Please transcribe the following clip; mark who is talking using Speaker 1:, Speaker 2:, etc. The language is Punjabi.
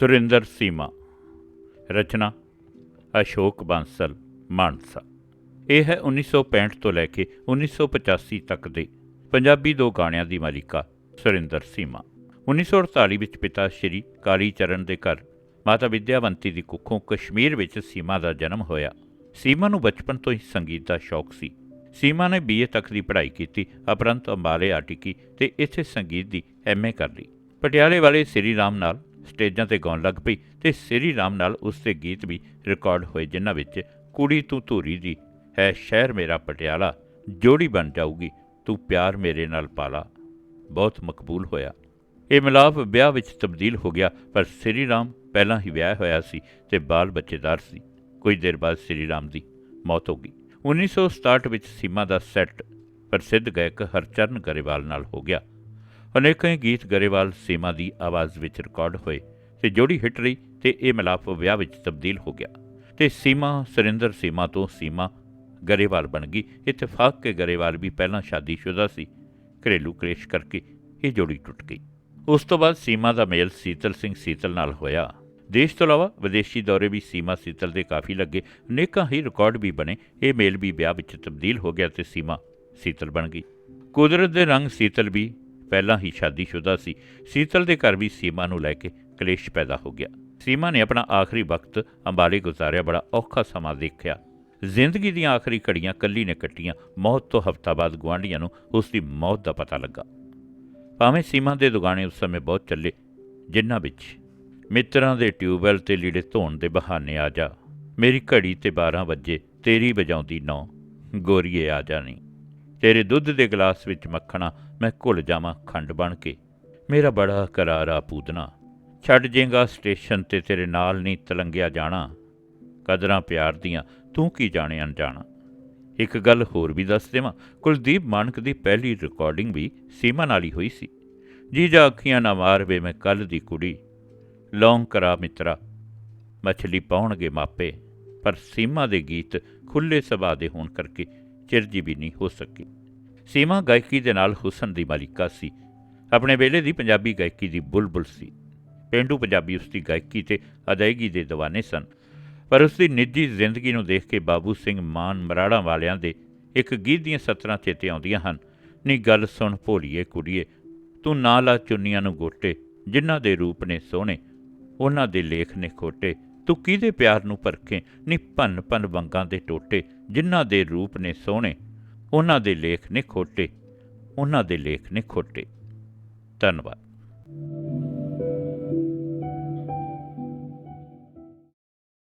Speaker 1: ਸੁਰਿੰਦਰ ਸੀਮਾ, ਰਚਨਾ ਅਸ਼ੋਕ ਬਾਂਸਲ, ਮਾਨਸਾ। ਇਹ ਹੈ 1965 ਤੋਂ ਲੈ ਕੇ 1985 ਤੱਕ ਦੇ ਪੰਜਾਬੀ ਦੋ ਗਾਣਿਆਂ ਦੀ ਮਾਲਿਕਾ ਸੁਰਿੰਦਰ ਸੀਮਾ। 1948 ਵਿੱਚ ਪਿਤਾ ਸ਼੍ਰੀ ਕਾਲੀ ਚਰਨ ਦੇ ਘਰ, ਮਾਤਾ ਵਿਦਿਆਵੰਤੀ ਦੀ ਕੁੱਖੋਂ ਕਸ਼ਮੀਰ ਵਿੱਚ ਸੀਮਾ ਦਾ ਜਨਮ ਹੋਇਆ। ਸੀਮਾ ਨੂੰ ਬਚਪਨ ਤੋਂ ਹੀ ਸੰਗੀਤ ਦਾ ਸ਼ੌਕ ਸੀ। ਸੀਮਾ ਨੇ ਬੀਏ ਤੱਕ ਦੀ ਪੜ੍ਹਾਈ ਕੀਤੀ ਉਪਰੰਤ ਅੰਬਾਲੇ ਆਟਿਕੀ ਤੇ ਇੱਥੇ ਸੰਗੀਤ ਦੀ ਐਮਏ ਕਰ ਲਈ। ਪਟਿਆਲੇ ਵਾਲੇ ਸ੍ਰੀ ਰਾਮ ਨਾਲ ਸਟੇਜਾਂ ਤੇ ਗਾਉਣ ਲੱਗ ਪਈ ਤੇ ਸ੍ਰੀ ਰਾਮ ਨਾਲ ਉਸ ਦੇ ਗੀਤ ਵੀ ਰਿਕਾਰਡ ਹੋਏ, ਜਿਨ੍ਹਾਂ ਵਿੱਚ ਕੁੜੀ ਤੂੰ ਧੂਰੀ ਦੀ ਹੈ, ਸ਼ਹਿਰ ਮੇਰਾ ਪਟਿਆਲਾ, ਜੋੜੀ ਬਣ ਜਾਊਗੀ, ਤੂੰ ਪਿਆਰ ਮੇਰੇ ਨਾਲ ਪਾਲਾ। ਬਹੁਤ ਮਕਬੂਲ ਹੋਇਆ। ਇਹ ਮਿਲਾਪ ਵਿਆਹ ਵਿੱਚ ਤਬਦੀਲ ਹੋ ਗਿਆ, ਪਰ ਸ੍ਰੀ ਰਾਮ ਪਹਿਲਾਂ ਹੀ ਵਿਆਹ ਹੋਇਆ ਸੀ ਤੇ ਬਾਲ ਬੱਚੇਦਾਰ ਸੀ। ਕੁਝ ਦੇਰ ਬਾਅਦ ਸ੍ਰੀ ਰਾਮ ਦੀ ਮੌਤ ਹੋ ਗਈ। 1967 ਵਿੱਚ ਸੀਮਾ ਦਾ ਸੈੱਟ ਪ੍ਰਸਿੱਧ ਗਾਇਕ ਹਰਚਰਨ ਗਰੇਵਾਲ ਨਾਲ ਹੋ ਗਿਆ। ਅਨੇਕਾਂ ਹੀ ਗੀਤ ਗਰੇਵਾਲ ਸੀਮਾ ਦੀ ਆਵਾਜ਼ ਵਿੱਚ ਰਿਕਾਰਡ ਹੋਏ ਤੇ ਜੋੜੀ ਹਿੱਟ ਰਹੀ ਤੇ ਇਹ ਮਿਲਾਪ ਵਿਆਹ ਵਿੱਚ ਤਬਦੀਲ ਹੋ ਗਿਆ ਤੇ ਸੀਮਾ, ਸੁਰਿੰਦਰ ਸੀਮਾ ਤੋਂ ਸੀਮਾ ਗਰੇਵਾਲ ਬਣ ਗਈ। ਇਤਫਾਕ ਕੇ ਗਰੇਵਾਲ ਵੀ ਪਹਿਲਾਂ ਸ਼ਾਦੀशुदा ਸੀ। ਘਰੇਲੂ ਕਲੇਸ਼ ਕਰਕੇ ਇਹ ਜੋੜੀ ਟੁੱਟ ਗਈ। ਉਸ ਤੋਂ ਬਾਅਦ ਸੀਮਾ ਦਾ ਮੇਲ ਸੀਤਲ ਸਿੰਘ ਸੀਤਲ ਨਾਲ ਹੋਇਆ। ਦੇਸ਼ ਤੋਂ ਇਲਾਵਾ ਵਿਦੇਸ਼ੀ ਦੌਰੇ ਵੀ ਸੀਮਾ ਸੀਤਲ ਦੇ ਕਾਫੀ ਲੱਗੇ। ਅਨੇਕਾਂ ਹੀ ਰਿਕਾਰਡ ਵੀ ਬਣੇ। ਇਹ ਮੇਲ ਵੀ ਵਿਆਹ ਵਿੱਚ ਤਬਦੀਲ ਹੋ ਗਿਆ ਤੇ ਸੀਮਾ ਸੀਤਲ ਬਣ ਗਈ। ਕੁਦਰਤ ਦੇ ਰੰਗ ਸੀਤਲ ਵੀ ਪਹਿਲਾਂ ਹੀ ਸ਼ਾਦੀशुदा ਸੀ। ਸੀਤਲ ਦੇ ਘਰ ਵੀ ਸੀਮਾ ਨੂੰ ਲੈ ਕੇ ਕਲੇਸ਼ ਪੈਦਾ ਹੋ ਗਿਆ। ਸੀਮਾ ਨੇ ਆਪਣਾ ਆਖਰੀ ਵਕਤ ਅੰਬਾਲੇ ਗੁਜ਼ਾਰਿਆ ਬੜਾ ਔਖਾ ਸਮਾਂ ਦੇਖਿਆ। ਜ਼ਿੰਦਗੀ ਦੀਆਂ ਆਖਰੀ ਘੜੀਆਂ ਕੱਲੀ ਨੇ ਕੱਟੀਆਂ। ਮੌਤ ਤੋਂ ਹਫ਼ਤਾ ਬਾਅਦ ਗੁਆਂਢੀਆਂ ਨੂੰ ਉਸ ਦੀ ਮੌਤ ਦਾ ਪਤਾ ਲੱਗਾ। ਭਾਵੇਂ ਸੀਮਾ ਦੇ ਦੁਗਾਣੇ ਉਸ ਸਮੇਂ ਬਹੁਤ ਚੱਲੇ, ਜਿਨ੍ਹਾਂ ਵਿੱਚ ਮਿੱਤਰਾਂ ਦੇ ਟਿਊਬਵੈਲ ਤੇ ਲੀੜੇ ਧੋਣ ਦੇ ਬਹਾਨੇ ਆ ਜਾ, ਮੇਰੀ ਘੜੀ ਤੇ 12 ਵਜੇ ਤੇਰੀ ਵਜਾਉਂਦੀ ਨੌ, ਗੋਰੀਏ ਆ ਜਾਣੀ। ਤੇਰੇ ਦੁੱਧ ਦੇ ਗਲਾਸ ਵਿੱਚ ਮੱਖਣਾ, ਮੈਂ ਘੁਲ ਜਾਵਾਂ ਖੰਡ ਬਣ ਕੇ। ਮੇਰਾ ਬੜਾ ਕਰਾਰਾ ਪੂਦਨਾ ਛੱਡ ਜੇਗਾ ਸਟੇਸ਼ਨ ਤੇ ਤੇਰੇ ਨਾਲ ਨਹੀਂ ਤਲੰਗਿਆ ਜਾਣਾ। ਕਦਰਾਂ ਪਿਆਰ ਦੀਆਂ, ਤੂੰ ਕੀ ਜਾਣੇ ਅਣਜਾਣਾ? ਇੱਕ ਗੱਲ ਹੋਰ ਵੀ ਦੱਸ ਦੇਵਾਂ, ਕੁਲਦੀਪ ਮਾਨਕ ਦੀ ਪਹਿਲੀ ਰਿਕਾਰਡਿੰਗ ਵੀ ਸੀਮਾ ਨਾਲ ਹੀ ਹੋਈ ਸੀ। ਜੀ ਜਾ ਅੱਖੀਆਂ ਨਾ ਮਾਰ ਵੇ ਮੈਂ ਕੱਲ ਦੀ ਕੁੜੀ। ਲੌਂਗ ਕਰਾ ਮਿੱਤਰਾ, ਮੱਛਲੀ ਪਾਉਣਗੇ ਮਾਪੇ, ਪਰ ਸੀਮਾ ਦੇ ਗੀਤ ਖੁੱਲੇ ਸੁਭਾਅ ਦੇ ਹੋਣ ਕਰਕੇ ਚਿਰਜੀ ਵੀ ਨਹੀਂ ਹੋ ਸਕੀ। ਸੀਮਾ ਗਾਇਕੀ ਦੇ ਨਾਲ ਹੁਸਨ ਦੀ ਮਾਲਿਕਾ ਸੀ। ਆਪਣੇ ਵੇਲੇ ਦੀ ਪੰਜਾਬੀ ਗਾਇਕੀ ਦੀ ਬੁਲਬੁਲ ਸੀ। ਪੇਂਡੂ ਪੰਜਾਬੀ ਉਸ ਦੀ ਗਾਇਕੀ ਤੇ ਅਦਾਇਗੀ ਦੇ دیਵਾਨੇ ਸਨ। ਪਰ ਉਸ ਦੀ ਨਿੱਜੀ ਜ਼ਿੰਦਗੀ ਨੂੰ ਦੇਖ ਕੇ ਬਾਬੂ ਸਿੰਘ ਮਾਨ ਮਰਾੜਾ ਵਾਲਿਆਂ ਦੇ ਇੱਕ ਗੀਤ ਦੀਆਂ ਸਤਰਾਂ ਚੇਤੇ ਆਉਂਦੀਆਂ ਹਨ। ਨੀ ਗੱਲ ਸੁਣ ਭੋਲੀਏ ਕੁੜੀਏ, ਤੂੰ ਨਾ ਲਾ ਚੁੰਨੀਆਂ ਨੂੰ ਗੋਟੇ, ਜਿਨ੍ਹਾਂ ਦੇ ਰੂਪ ਨੇ ਸੋਹਣੇ, ਉਹਨਾਂ ਦੇ ਲੇਖ ਨੇ ਖੋਟੇ ਤੂੰ ਕਿਹਦੇ ਪਿਆਰ ਨੂੰ ਪਰਖੇ? ਨੀ ਭੰਨ ਭੰਨ ਵੰਗਾਂ ਦੇ ਟੋਟੇ, ਜਿਨ੍ਹਾਂ ਦੇ ਰੂਪ ਨੇ ਸੋਹਣੇ, ਉਹਨਾਂ ਦੇ ਲੇਖ ਨੇ ਖੋਟੇ, ਉਹਨਾਂ ਦੇ ਲੇਖ ਨੇ ਖੋਟੇ। ਧੰਨਵਾਦ।